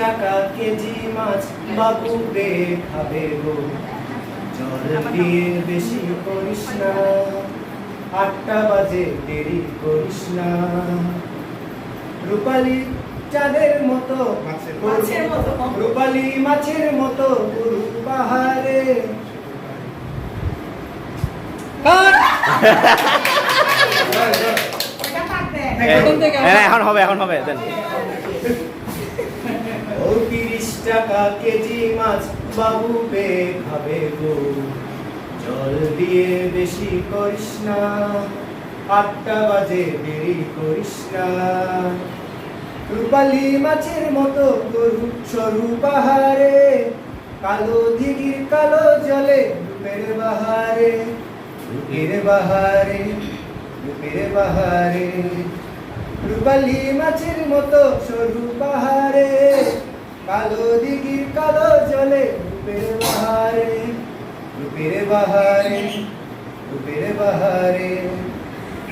টাকা কেজি মাছ বাবু বে খাবে গো। জল দিয়ে বেশি করিস না আটটা বাজে দেরি করিস না। রূপালি চাঁদের মতো মাছের মতো। রূপালি মাছের মতো গুরু পাহাড়ে হ্যাঁ এখন হবে এখন হবে দেন। ও তিরিশ টাকা কেজি মাছ বাবু বে খাবে গো। জল দিয়ে বেশি করিস না, আটটা বাজে দেরি করিস না। রূপালি মাছের মতো গরু সরু কালো দিঘির কালো জলে রূপের বাহারে রূপের বাহারে রূপের বাহারে। রূপালি মাছের মতো সরু পাহাড়ে, কালো দিঘির কালো জলে রূপের বাহারে রূপের বাহারে রূপের বাহারে।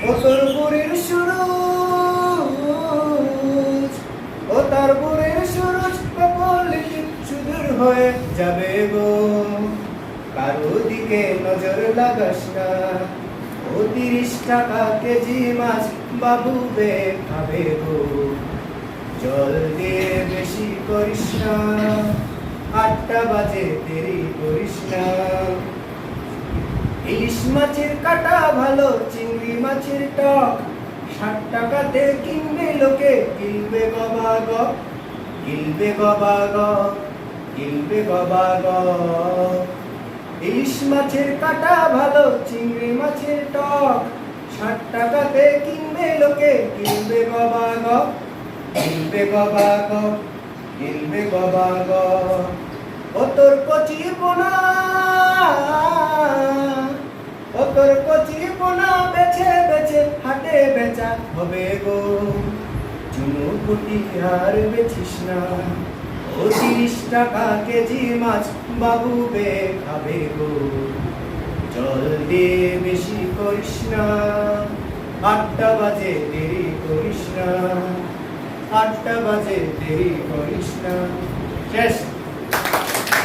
ও তোর পুরীর সুরজ ও তার পুরীর কপলি সুদূর হয়ে যাবে গো। কারও দিকে নজর লাগাস না ও টাকা কেজি মাছ বাবু বে খাবে গো। জল দিয়ে বেশি করিস না, আটটা বাজে দেরি করিস না। ইলিশ মাছের কাটা ভালো, চিংড়ি মাছের টক, ষাট টাকাতে কিনবে লোকে কিনবে গবা গ কিনবে গবা গ কিনবে গবা গ। ইলিশ মাছের কাটা ভালো, চিংড়ি মাছের টক। ষাট টাকাতে কিনবে লোকে, কিনবে গবা গ কিনবে গবা গ কিনবে গবা গ ও তোর কচি পোনা, ও তোর কচি পোনা বেছে বেছে, হাটে বেচা হবে গো। চুনু কুটি আর বেছিস না। তিরিশ টাকা কেজি মাছ বাবু বে খাবে গো। জল দিয়ে বেশি করিস না। আটটা বাজে, দেরি করিস না। আটটা বাজে, দেরি করিস না। শেষ